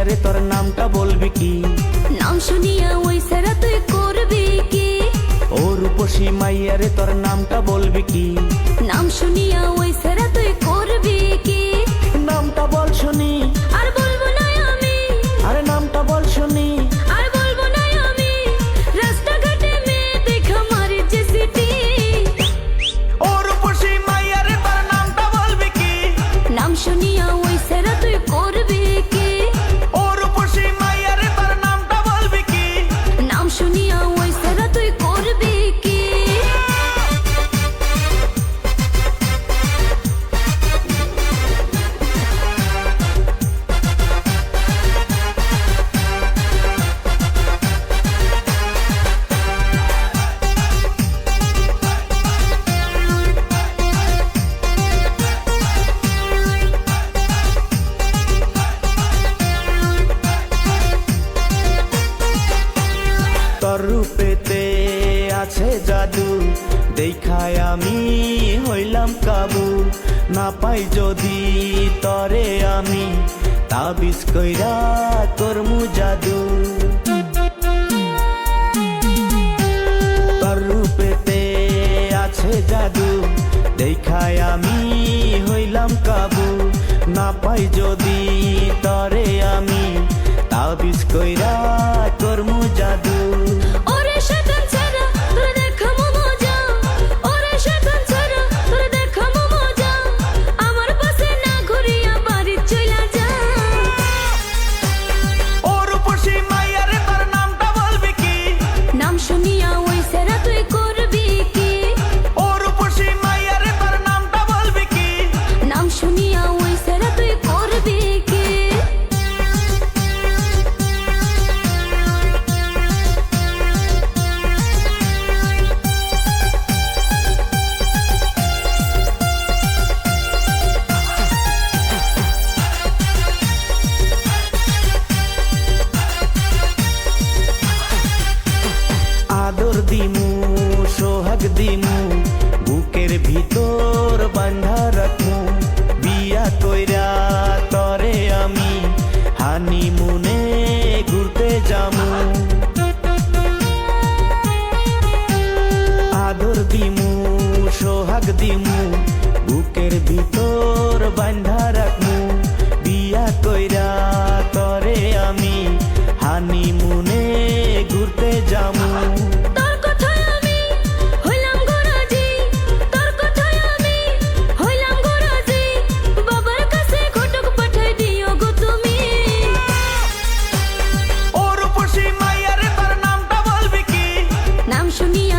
আরে রে তোর নামটা বলবি কি? নাম শুনিয়া ওই সারা তুই করবি কি? ও রূপসী মাইয়া রে তোর নামটা বলবি কি? নাম শুনিয়া ওই সারা তুই করবি কি? নামটা বল শুনি। আমি হইলাম কাবু। না পাই যদি তরে আমি, তাবিজ কইরা করমু জাদু। তোর রূপেতে আছে জাদু, দেখায় আমি হইলাম কাবু। না পাই যদি Show.